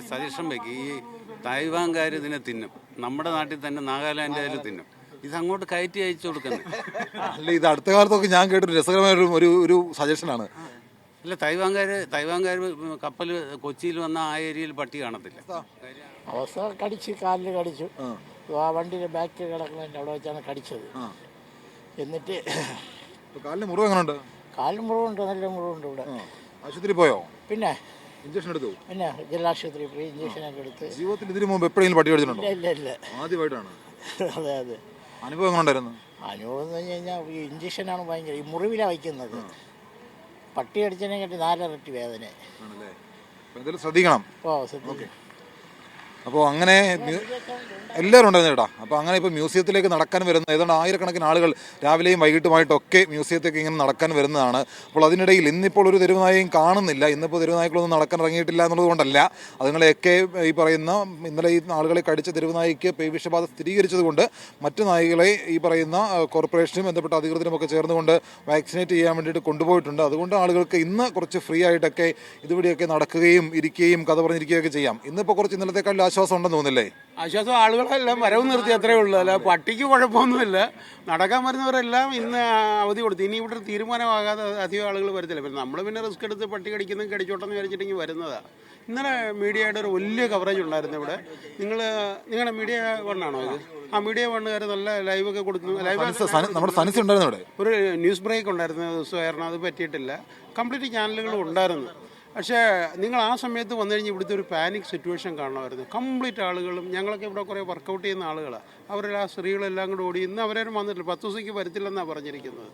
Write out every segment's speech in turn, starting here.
ഒരു സജഷൻ വെക്ക്. ഈ തായ്വാൻകാർ ഇതിനെ തിന്നും. നമ്മുടെ നാട്ടിൽ തന്നെ നാഗാലാൻഡ് അതിൽ തിന്നും. ഇത് അങ്ങോട്ട് കയറ്റി അയച്ചു കൊടുക്കുന്നത് അല്ല ഇത് അടുത്ത കാലത്തൊക്കെ ഞാൻ കേട്ടൊരു രസകരമായ ഒരു ഒരു സജഷനാണ്. അല്ല തൈവാങ്കാർ തൈവാങ്കാർ കപ്പൽ കൊച്ചിയിൽ വന്ന ആ ഏരിയയിൽ പട്ടി കാണത്തില്ല? അവസ്ഥ കടിച്ച് കാലിൽ കടിച്ചു. ആ. വണ്ടിയുടെ ബാക്കിൽ കിടക്കുന്നതിന്റെ അവിടെ വെച്ചാണ് കടിച്ചത്. എന്നിട്ട് ഇപ്പൊ കാലിന് മുറിവ് എങ്ങനെയുണ്ട് കാലിന് മുറിവുണ്ട് നല്ല മുറിവുണ്ട് ഇവിടെ. ആശുപത്രി പോയോ? പിന്നെ ഇഞ്ചക്ഷൻ എടുത്തു? പിന്നെ ജില്ലാശുപത്രി പോയി ഇഞ്ചക്ഷനൊക്കെ എടുത്ത്. ജീവിതത്തിൽ ഇതിനു മുമ്പ് എപ്പോഴെങ്കിലും പട്ടി കടിച്ചിട്ടുണ്ടോ? ഇല്ല ഇല്ല ആദ്യമായിട്ടാണ്. അതെ അതെ. അനുഭവം എങ്ങനെ ഉണ്ടായിരുന്നു? അനുഭവം എന്ന് പറഞ്ഞു കഴിഞ്ഞാൽ ഈ ഇഞ്ചക്ഷനാണ് ഭയങ്കര ഈ മുറിവിലാണ് വയ്ക്കുന്നത്. പട്ടി അടിച്ചതിനെ കാട്ടി നാലിരട്ടി വേദന. ശ്രദ്ധിക്കണം. ഓ ശ്രദ്ധിക്കും അപ്പോൾ അങ്ങനെ എല്ലാവരും ഉണ്ടായിരുന്നു ചേട്ടാ അപ്പോൾ അങ്ങനെ ഇപ്പോൾ മ്യൂസിയത്തിലേക്ക് നടക്കാൻ വരുന്ന ഏതാണ്ട് ആയിരക്കണക്കിന് ആളുകൾ രാവിലെയും വൈകിട്ടുമായിട്ടൊക്കെ മ്യൂസിയത്തേക്ക് ഇങ്ങനെ നടക്കാൻ വരുന്നതാണ്. അപ്പോൾ അതിനിടയിൽ ഇന്നിപ്പോൾ ഒരു തെരുവുനായയും കാണുന്നില്ല. ഇന്നിപ്പോൾ തെരുവുനായ്ക്കളൊന്നും നടക്കാൻ ഇറങ്ങിയിട്ടില്ല എന്നുള്ളത് കൊണ്ടല്ല. അതുങ്ങളെയൊക്കെ ഈ പറയുന്ന ഇന്നലെ ഈ ആളുകളെ കടിച്ച തെരുവുനായ്ക്ക് പേവിഷബാധ സ്ഥിരീകരിച്ചതുകൊണ്ട് മറ്റു നായികളെ ഈ പറയുന്ന കോർപ്പറേഷനും ബന്ധപ്പെട്ട അധികൃതരുമൊക്കെ ചേർന്നുകൊണ്ട് വാക്സിനേറ്റ് ചെയ്യാൻ വേണ്ടിയിട്ട് കൊണ്ടുപോയിട്ടുണ്ട്. അതുകൊണ്ട് ആളുകൾക്ക് ഇന്ന് കുറച്ച് ഫ്രീ ആയിട്ടൊക്കെ ഇതുവഴിയൊക്കെ നടക്കുകയും ഇരിക്കുകയും കഥ പറഞ്ഞിരിക്കുകയൊക്കെ ചെയ്യാം. ഇന്നിപ്പോൾ കുറച്ച് ഇന്നലത്തെക്കാളും ആശ്വാസം ഉണ്ടെന്ന് തോന്നില്ലേ ആശ്വാസം ആളുകളെല്ലാം വരവ് നിർത്തി അത്രേ ഉള്ളൂ. അല്ല പട്ടിക്ക് കുഴപ്പമൊന്നുമില്ല. നടക്കാൻ വരുന്നവരെല്ലാം ഇന്ന് അവധി കൊടുത്തു. ഇനി ഇവിടെ തീരുമാനമാകാതെ അധികം ആളുകൾ വരത്തില്ല. പിന്നെ നമ്മൾ പിന്നെ റിസ്ക് എടുത്ത് പട്ടി കടിക്കുന്ന കടിച്ചോട്ടെന്ന് വിചാരിച്ചിട്ടെങ്കിൽ വരുന്നതാണ് ഇന്നലെ മീഡിയയുടെ ഒരു വലിയ കവറേജ് ഉണ്ടായിരുന്നു ഇവിടെ. നിങ്ങൾ നിങ്ങളുടെ മീഡിയ വണ്ണാണോ ഇത്? ആ മീഡിയ വണ്ണുകാർ നല്ല ലൈവൊക്കെ കൊടുക്കുന്നു. ലൈവ് ഒരു ന്യൂസ് ബ്രേക്ക് ഉണ്ടായിരുന്ന. ദിവസമായിരുന്നു അത് പറ്റിയിട്ടില്ല. കംപ്ലീറ്റ് ചാനലുകളും ഉണ്ടായിരുന്നു. പക്ഷേ നിങ്ങൾ ആ സമയത്ത് വന്നു കഴിഞ്ഞ് ഇവിടുത്തെ ഒരു പാനിക് സിറ്റുവേഷൻ കാണണമായിരുന്നു. കംപ്ലീറ്റ് ആളുകളും ഞങ്ങളൊക്കെ ഇവിടെ കുറേ വർക്കൗട്ട് ചെയ്യുന്ന ആളുകളാണ് അവരെല്ലാം സ്ത്രീകളെല്ലാം കൂടെ ഓടി ഇന്ന് അവരാരും വന്നിട്ടില്ല. പത്ത് ദിവസത്തേക്ക് വരത്തില്ലെന്നാണ് പറഞ്ഞിരിക്കുന്നത്.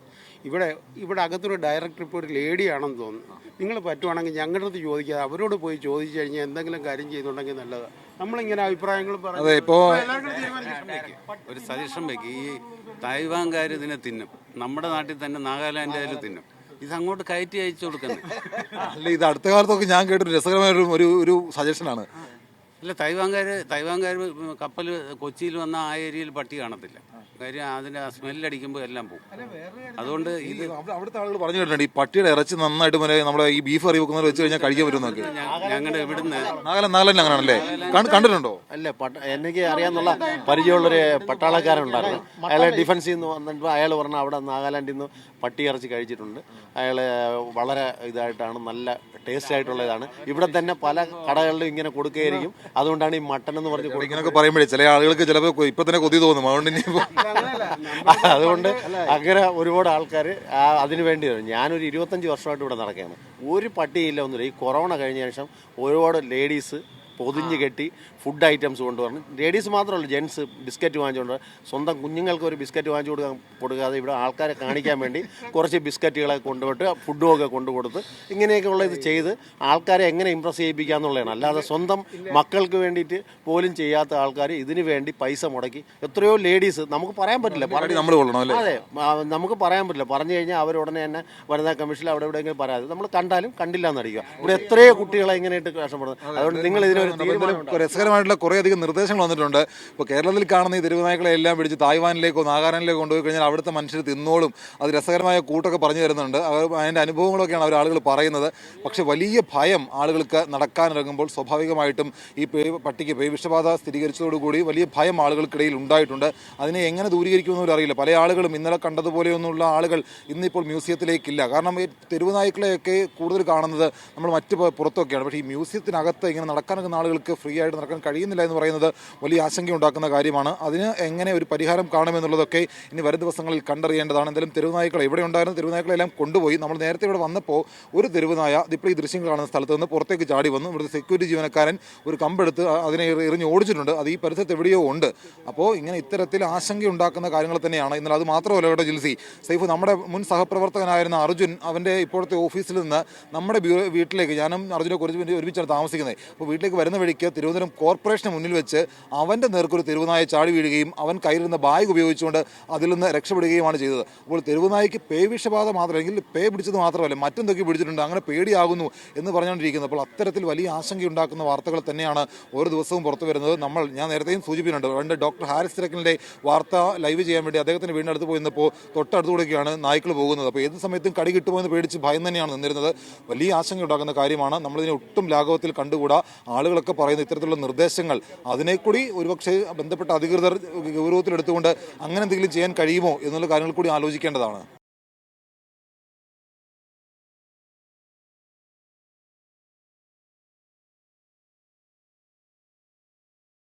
ഇവിടെ ഇവിടെ അകത്തൊരു ഡയറക്ടർ ഇപ്പോൾ ഒരു ലേഡിയാണെന്ന് തോന്നുന്നു. നിങ്ങൾ പറ്റുവാണെങ്കിൽ ഞങ്ങളുടെ അടുത്ത് ചോദിക്കാതെ അവരോട് പോയി ചോദിച്ചു കഴിഞ്ഞാൽ എന്തെങ്കിലും കാര്യം ചെയ്തുണ്ടെങ്കിൽ നല്ലതാണ് നമ്മളിങ്ങനെ അഭിപ്രായങ്ങൾ അതെ ഇപ്പോൾ ഒരു സജഷൻ വെക്ക്. ഈ തായ്വാൻകാർ ഇതിനെ തിന്നും. നമ്മുടെ നാട്ടിൽ തന്നെ നാഗാലാൻഡ് അതിൽ തിന്നും. ഇത് അങ്ങോട്ട് കയറ്റി അയച്ചു കൊടുക്കുന്നത് അല്ല ഇത് അടുത്ത കാലത്തൊക്കെ ഞാൻ കേട്ടൊരു രസകരമായ ഒരു ഒരു സജഷനാണ് അല്ല തൈവാങ്കാർ തൈവാങ്കാർ കപ്പൽ കൊച്ചിയിൽ വന്ന ആ ഏരിയയിൽ പട്ടി കാണത്തില്ല. കാര്യം അതിന്റെ സ്മെല്ലടിക്കുമ്പോൾ എല്ലാം പോകും. അതുകൊണ്ട് ഇത് അവിടെ- അവിടുത്തെ ആളുകൾ പറഞ്ഞു കേട്ടിട്ടുണ്ട് ഈ പട്ടിയുടെ ഇറച്ചി നന്നായിട്ട് മറ്റേ നമ്മുടെ ഈ ബീഫ് കറി വെക്കുന്നവർ വെച്ച് കഴിഞ്ഞാൽ കഴിക്കാൻ പറ്റുന്നൊക്കെ ഞങ്ങളുടെ ഇവിടുന്ന് നാഗാലാൻഡ് നാഗാലാൻഡ് അങ്ങനെയാണല്ലേ? കണ്ടിട്ടുണ്ടോ? അല്ലേ പട്ട എനിക്ക് അറിയാന്നുള്ള പരിചയമുള്ളൊരു പട്ടാളക്കാരുണ്ടായിരുന്നു അയാളെ ഡിഫൻസിൽ നിന്ന് വന്നിട്ട് അയാൾ പറഞ്ഞു അവിടെ നാഗാലാൻഡിൽ നിന്ന് പട്ടി ഇറച്ചി കഴിച്ചിട്ടുണ്ട്. അയാൾ വളരെ ഇതായിട്ടാണ് നല്ല ടേസ്റ്റ് ആയിട്ടുള്ളതാണ്. ഇവിടെ തന്നെ പല കടകളിലും ഇങ്ങനെ കൊടുക്കുകയായിരിക്കും. അതുകൊണ്ടാണ് ഈ മട്ടൻ എന്ന് പറഞ്ഞ് ഇങ്ങനെയൊക്കെ പറയുമ്പോഴേ ചില ആളുകൾക്ക് ചിലപ്പോൾ ഇപ്പൊ തന്നെ കൊതി തോന്നും. അതുകൊണ്ട് ഇനിയിപ്പോ അതുകൊണ്ട് അങ്ങനെ ഒരുപാട് ആൾക്കാർ അതിനു വേണ്ടി വരും. ഞാനൊരു ഇരുപത്തഞ്ച് വർഷമായിട്ട് ഇവിടെ നടക്കുകയാണ്. ഒരു പട്ടിയില്ല ഒന്നുമില്ല. ഈ കൊറോണ കഴിഞ്ഞ ശേഷം ഒരുപാട് ലേഡീസ് പൊതിഞ്ഞ് കെട്ടി ഫുഡ് ഐറ്റംസ് കൊണ്ടുവരണം ലേഡീസ് മാത്രമല്ല ജെൻസ് ബിസ്ക്കറ്റ് വാങ്ങിച്ചുകൊണ്ട് സ്വന്തം കുഞ്ഞുങ്ങൾക്ക് ഒരു ബിസ്ക്കറ്റ് വാങ്ങിച്ചു കൊടുക്കാൻ കൊടുക്കാതെ ഇവിടെ ആൾക്കാരെ കാണിക്കാൻ വേണ്ടി കുറച്ച് ബിസ്ക്കറ്റുകളെ കൊണ്ടുപോയിട്ട് ഫുഡും ഒക്കെ കൊണ്ടു കൊടുത്ത് ഇങ്ങനെയൊക്കെ ഉള്ള ഇത് ചെയ്ത് ആൾക്കാരെ എങ്ങനെ ഇമ്പ്രസ് ചെയ്യിപ്പിക്കുക എന്നുള്ളതാണ് അല്ലാതെ സ്വന്തം മക്കൾക്ക് വേണ്ടിയിട്ട് പോലും ചെയ്യാത്ത ആൾക്കാർ ഇതിനു വേണ്ടി പൈസ മുടക്കി എത്രയോ ലേഡീസ് നമുക്ക് പറയാൻ പറ്റില്ല. അതെ നമുക്ക് പറയാൻ പറ്റില്ല. പറഞ്ഞു കഴിഞ്ഞാൽ അവർ ഉടനെ തന്നെ വനിതാ കമ്മീഷനിൽ അവിടെ എവിടെയെങ്കിലും പറയാതെ നമ്മൾ കണ്ടാലും കണ്ടില്ല എന്നടിക്കുക ഇവിടെ എത്രയോ കുട്ടികളെ ഇങ്ങനെയായിട്ട് കഷ്ടപ്പെടുന്നത് അതുകൊണ്ട് നിങ്ങൾ എന്തായാലും രസകരമായിട്ടുള്ള കുറേ അധികം നിർദ്ദേശങ്ങൾ വന്നിട്ടുണ്ട്. ഇപ്പോൾ കേരളത്തിൽ കാണുന്ന ഈ തെരുവുനായ്ക്കളെ എല്ലാം പിടിച്ച് തായ്വാനിലേക്കോ നാഗാലാൻഡിലേക്കോ കൊണ്ടുപോയി കഴിഞ്ഞാൽ അവിടുത്തെ മനുഷ്യർ തിന്നോളും. അത് രസകരമായ കൂട്ടൊക്കെ പറഞ്ഞു തരുന്നുണ്ട്. അവർ അതിന്റെ അനുഭവങ്ങളൊക്കെയാണ് അവർ ആളുകൾ പറയുന്നത്. പക്ഷേ വലിയ ഭയം ആളുകൾക്ക് നടക്കാനിറങ്ങുമ്പോൾ സ്വാഭാവികമായിട്ടും ഈ പേ പട്ടിക്ക് പേ വിഷബാധ സ്ഥിരീകരിച്ചതോടുകൂടി വലിയ ഭയം ആളുകൾക്കിടയിൽ ഉണ്ടായിട്ടുണ്ട്. അതിനെ എങ്ങനെ ദൂരീകരിക്കുമെന്നും അറിയില്ല. പല ആളുകളും ഇന്നലെ കണ്ടതുപോലെയൊന്നുള്ള ആളുകൾ ഇന്നിപ്പോൾ മ്യൂസിയത്തിലേക്കില്ല. കാരണം ഈ തെരുവുനായ്ക്കളെയൊക്കെ കൂടുതൽ കാണുന്നത് നമ്മൾ മറ്റ് പുറത്തൊക്കെയാണ്. പക്ഷേ ഈ മ്യൂസിയത്തിനകത്ത് ഇങ്ങനെ നടക്കാനൊക്കെ ആളുകൾക്ക് ഫ്രീ ആയിട്ട് നടക്കാൻ കഴിയുന്നില്ല എന്ന് പറയുന്നത് വലിയ ആശങ്ക ഉണ്ടാക്കുന്ന കാര്യമാണ്. അതിന് എങ്ങനെ ഒരു പരിഹാരം കാണുമെന്നുള്ളതൊക്കെ ഇനി വരും ദിവസങ്ങളിൽ കണ്ടറിയേണ്ടതാണ്. എന്തായാലും തെരുവുനായ്ക്കളെ ഇവിടെ ഉണ്ടായിരുന്ന? തെരുവുനായ്ക്കളെല്ലാം കൊണ്ടുപോയി. നമ്മൾ നേരത്തെ ഇവിടെ വന്നപ്പോൾ ഒരു തെരുവുനായ ഇപ്പോൾ ഈ ദൃശ്യങ്ങൾ കാണുന്ന സ്ഥലത്ത് നിന്ന് പുറത്തേക്ക് ചാടി വന്നു. ഇവിടുത്തെ സെക്യൂരിറ്റി ജീവനക്കാരൻ ഒരു കമ്പെടുത്ത് അതിനെ എറി- എറിഞ്ഞ് ഓടിച്ചിട്ടുണ്ട്. അത് ഈ പരിസരത്ത് എവിടെയോ ഉണ്ട്. അപ്പോൾ ഇങ്ങനെ ഇത്തരത്തിൽ ആശങ്ക ഉണ്ടാക്കുന്ന കാര്യങ്ങൾ തന്നെയാണ്. എന്നാൽ അത് മാത്രമല്ല കേട്ടോ ജിൽസി. സൈഫ് നമ്മുടെ മുൻ സഹപ്രവർത്തകനായിരുന്ന അർജുൻ അവന്റെ ഇപ്പോഴത്തെ ഓഫീസിൽ നിന്ന് നമ്മുടെ വീട്ടിലേക്ക് ഞാനും അർജുനെ കുറച്ച് ഒരുമിച്ചാണ് താമസിക്കുന്നത്. അപ്പോൾ വീട്ടിലേക്ക് വരുന്ന വഴിക്ക് തിരുവനന്തപുരം കോർപ്പറേഷന് മുന്നിൽ വെച്ച് അവന്റെ നേർക്കൊരു തെരുവുനായ ചാടി വീഴുകയും അവൻ കയ്യിലിരുന്ന ബാഗ് ഉപയോഗിച്ചുകൊണ്ട് അതിൽ നിന്ന് രക്ഷപ്പെടുകയുമാണ് ചെയ്തത്. അപ്പോൾ തിരുവനായിക്ക് പേ വിഷബാധ മാത്രമല്ലെങ്കിൽ പേ പിടിച്ചത് മാത്രമല്ല മറ്റെന്തൊക്കെ പിടിച്ചിട്ടുണ്ട് അങ്ങനെ പേടിയാകുന്നു എന്ന് പറഞ്ഞുകൊണ്ടിരിക്കുന്നത് അപ്പോൾ അത്തരത്തിൽ വലിയ ആശങ്കയുണ്ടാക്കുന്ന വാർത്തകൾ തന്നെയാണ് ഓരോ ദിവസവും പുറത്തു വരുന്നത്. നമ്മൾ ഞാൻ നേരത്തെയും സൂചിപ്പിക്കുന്നുണ്ട് പണ്ട് ഡോക്ടർ ഹാരിസ് തിരക്കിന്റെ വാർത്ത ലൈവ് ചെയ്യാൻ വേണ്ടി അദ്ദേഹത്തിന് വീടിന്റെ അടുത്ത് പോയിരുന്നപ്പോൾ തൊട്ടടുത്തുകൂടെയൊക്കെയാണ് നായ്ക്കൾ പോകുന്നത്. അപ്പോൾ ഏത് സമയത്തും കടി കിട്ടുമോ എന്ന് പേടിച്ച് ഭയം തന്നെയാണ് നിന്നിരുന്നത്. വലിയ ആശങ്ക ഉണ്ടാക്കുന്ന കാര്യമാണ്. നമ്മളിതിനെ ഒട്ടും ലാഘവത്തിൽ കണ്ടുകൂടാ. ആളുകൾ ആളുകളൊക്കെ പറയുന്ന ഇത്തരത്തിലുള്ള നിർദ്ദേശങ്ങൾ. അതിനെക്കൂടി കൂടി ഒരുപക്ഷെ ബന്ധപ്പെട്ട അധികൃതർ ഗൗരവത്തിലെടുത്തുകൊണ്ട് അങ്ങനെ എന്തെങ്കിലും ചെയ്യാൻ കഴിയുമോ എന്നുള്ള കാര്യങ്ങൾ കൂടി ആലോചിക്കേണ്ടതാണ്.